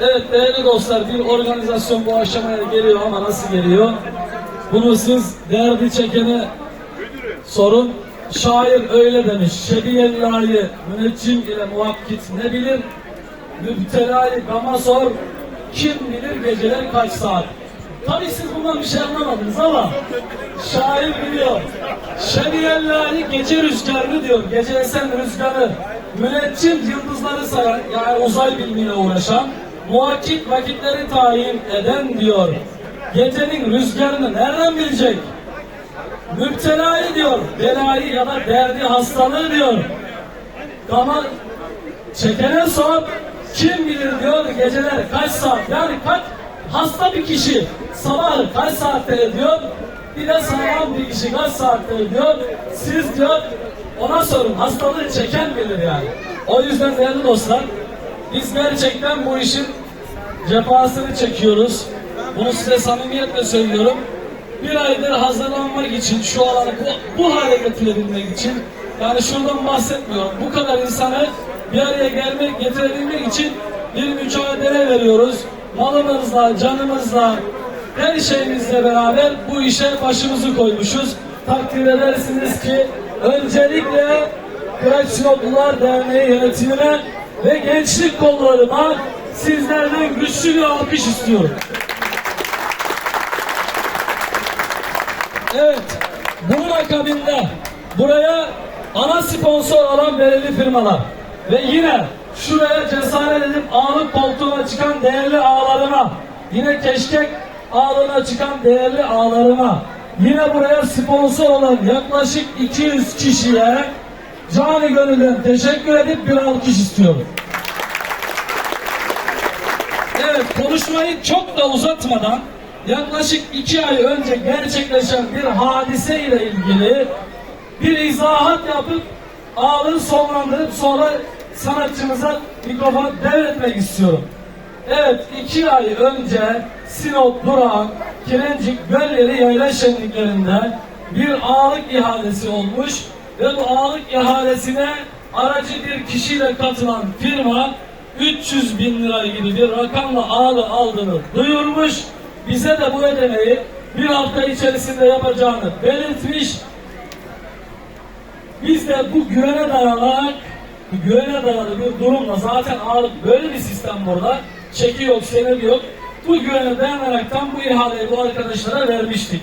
Evet değerli dostlar bir organizasyon bu aşamaya geliyor ama nasıl geliyor? Bunu siz derdi çekene sorun. Şair öyle demiş. Şediyellâhi müneccim ile muvakkit ne bilir? Müptelayı gama sor. Kim bilir geceler kaç saat? Tabii siz bundan bir şey anlamadınız ama şair biliyor. Şediyellâhi gece rüzgarını diyor. Gece esen rüzgarı. Müneccim yıldızları sayan yani uzay bilimiyle uğraşan. Muhakkik vakitleri tayin eden diyor. Gecenin rüzgarını nereden bilecek? Müptelayı diyor, belayı ya da derdi hastalığı diyor. Ama çekene sor, kim bilir diyor geceler kaç saat, yani kaç hasta bir kişi sabahı kaç saatte ediyor, bir de sağlam bir kişi kaç saatte ediyor, siz diyor ona sorun, hastalığı çeken bilir yani. O yüzden değerli dostlar, biz gerçekten bu işin cefasını çekiyoruz. Bunu size samimiyetle söylüyorum. Bir aydır hazırlanmak için, şu alanı bu, bu hale getirebilmek için, yani şuradan bahsetmiyorum. Bu kadar insanı bir araya gelmek, getirebilmek için bir mücadele veriyoruz. Malımızla, canımızla, her şeyimizle beraber bu işe başımızı koymuşuz. Takdir edersiniz ki öncelikle Kıraç Sinoplular Derneği yönetimine ve gençlik kollarıma sizlerden güçlü bir alkış istiyorum. Evet, bunun akabinde buraya ana sponsor olan belirli firmalar ve yine şuraya cesaret edip ağlık koltuğuna çıkan değerli ağlarıma, yine keşkek ağlığına çıkan değerli ağlarıma, yine buraya sponsor olan yaklaşık 200 kişiye canı gönülden teşekkür edip bir alkış istiyorum. Evet konuşmayı çok da uzatmadan yaklaşık iki ay önce gerçekleşen bir hadise ile ilgili bir izahat yapıp ağını sonlandırıp sonra sanatçımıza mikrofonu devretmek istiyorum. Evet iki ay önce Sinop Durağan Kirencik Gölyeri Yayla Şenliklerinde bir ağlık ihalesi olmuş ve bu ağlık ihalesine aracı bir kişiyle katılan firma 300 bin lira gibi bir rakamla ağlı aldığını duyurmuş. Bize de bu ödemeyi bir hafta içerisinde yapacağını belirtmiş. Biz de bu güvene dayanarak bu güvene dayalı bir durumla zaten ağırlık böyle bir sistem burada. Çeki yok, senedi yok. Bu güvene dayanaraktan bu ihaleyi bu arkadaşlara vermiştik.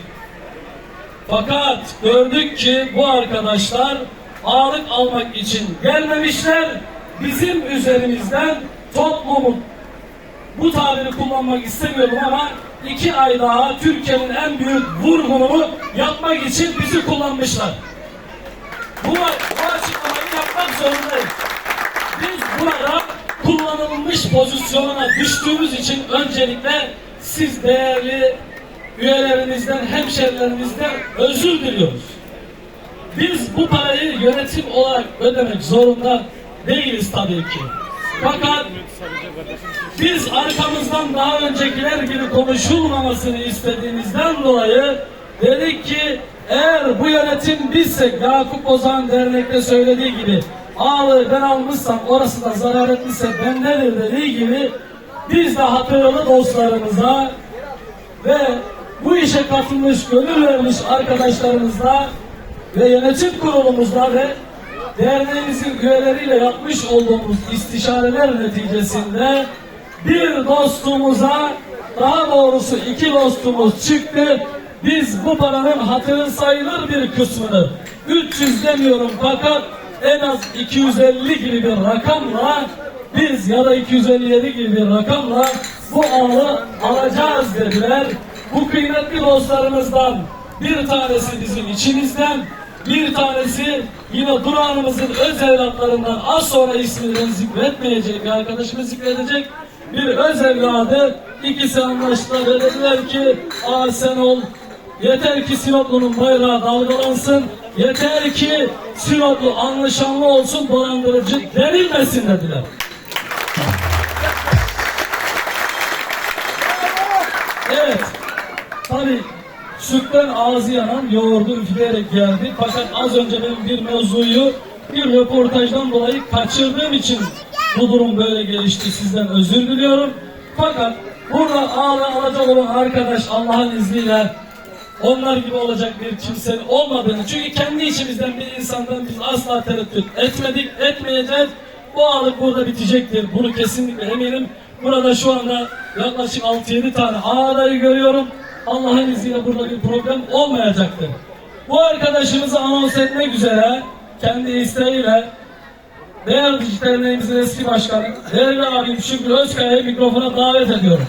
Fakat gördük ki bu arkadaşlar ağırlık almak için gelmemişler. Bizim üzerimizden toplumun bu tabiri kullanmak istemiyorum ama iki ay daha Türkiye'nin en büyük vurgununu yapmak için bizi kullanmışlar. Bu, bu açıklamayı yapmak zorundayız. Biz burada kullanılmış pozisyonuna düştüğümüz için öncelikle siz değerli üyelerimizden, hemşerilerimizden özür diliyoruz. Biz bu parayı yönetim olarak ödemek zorunda değiliz tabii ki. Fakat biz arkamızdan daha öncekiler gibi konuşulmamasını istediğimizden dolayı dedik ki eğer bu yönetim bizsek Yakup Ozan dernekte söylediği gibi ağlı ben almışsam orası da zarar etmişse ben nedir dediği gibi biz de hatırlı dostlarımıza ve bu işe katılmış, gönül vermiş arkadaşlarımızla ve yönetim kurulumuzla ve derneğimizin üyeleriyle yapmış olduğumuz istişareler neticesinde bir dostumuza daha doğrusu iki dostumuz çıktı. Biz bu paranın hatırı sayılır bir kısmını 300 demiyorum fakat en az 250 gibi bir rakamla biz ya da 257 gibi bir rakamla bu alı alacağız dediler. Bu kıymetli dostlarımızdan bir tanesi bizim içimizden, bir tanesi yine durağımızın öz evlatlarından az sonra ismini zikretmeyecek bir arkadaşımız zikredecek. Bir öz evladı ikisi anlaştılar ve dediler ki aa yeter ki Sinoplu'nun bayrağı dalgalansın yeter ki Sinoplu anlaşanlı olsun dolandırıcı denilmesin dediler. Tabi sütten ağzı yanan yoğurdu üfleyerek geldi. Fakat az önce ben bir mevzuyu bir röportajdan dolayı kaçırdığım için bu durum böyle gelişti. Sizden özür diliyorum. Fakat burada ağla alacak olan arkadaş Allah'ın izniyle onlar gibi olacak bir kimsenin olmadığını çünkü kendi içimizden bir insandan biz asla tereddüt etmedik, etmeyeceğiz. Bu ağalık burada bitecektir. Bunu kesinlikle eminim. Burada şu anda yaklaşık 6-7 tane ağadayı görüyorum. Allah'ın izniyle burada bir problem olmayacaktır. Bu arkadaşımızı anons etmek üzere kendi isteğiyle Değerli Dijital eski başkanı, değerli abim Şükrü Özkaya'yı mikrofona davet ediyorum.